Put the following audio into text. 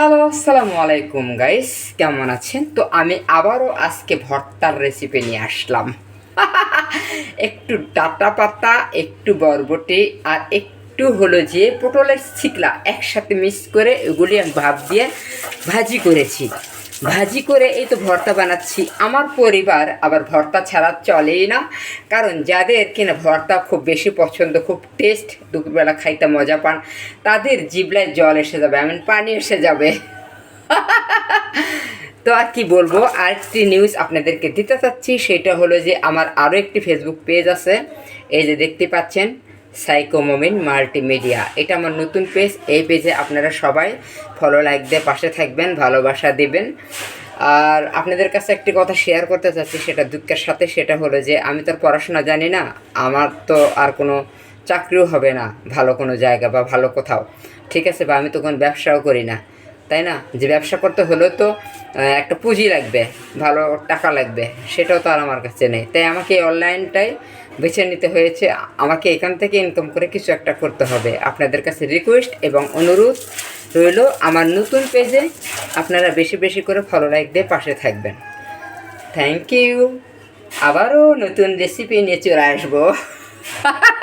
Hello, আসসালামু আলাইকুম guys কেমন আছেন? তো আমি আবারও আজকে ভর্তার রেসিপি নিয়ে আসলাম। একটু ডাটা পাতা, একটু বরবটি আর একটু হলো যে পটলের ছিকলা একসাথে মিক্স করে এগুলি ভাব দিয়ে ভাজি করেছি। ভাজি করে এই তো ভর্তা বানাচ্ছি। আমার পরিবার আবার ভর্তা ছাড়া চলেই না। কারণ যাদের কিনা ভর্তা খুব বেশি পছন্দ, খুব টেস্ট দুপুরবেলা খাইতে মজা পান, তাদের জিবলায় জল এসে যাবে আমি পানি এসে যাবে। তো আর কি বলব, আরেকটি নিউজ আপনাদেরকে দিতে চাচ্ছি, সেটা হলো যে আমার আরও একটি ফেসবুক পেজ আছে। এই যে দেখতে পাচ্ছেন সাইকোমোমিন মাল্টিমিডিয়া এটা আমার নতুন পেজ এই পেজে আপনারা সবাই ফলো লাইক দিয়ে পাশে থাকবেন, ভালোবাসা দিবেন। আর আপনাদের কাছে একটি কথা শেয়ার করতে চাচ্ছি, সেটা দুঃখের সাথে, সেটা হলো যে আমি তো পড়াশোনা জানি না, আমার তো আর কোনো চাকরিও হবে না, ভালো কোনো জায়গা বা ভালো কোথাও। ঠিক আছে, বা আমি তো কোনো ব্যবসাও করি না। তাই না? যে ব্যবসা করতে হলেও তো একটা পুঁজি লাগবে, ভালো টাকা লাগবে, সেটাও তো আর আমার কাছে নেই। তাই আমাকে এই অনলাইনটাই বেছে নিতে হয়েছে। আমাকে এখান থেকে ইনকাম করে কিছু একটা করতে হবে। আপনাদের কাছে রিকোয়েস্ট এবং অনুরোধ রইল, আমার নতুন পেজে আপনারা বেশি বেশি করে ফলো লাইক দিয়ে পাশে থাকবেন। থ্যাংক ইউ আবারও নতুন রেসিপি নিয়ে চলে আসব।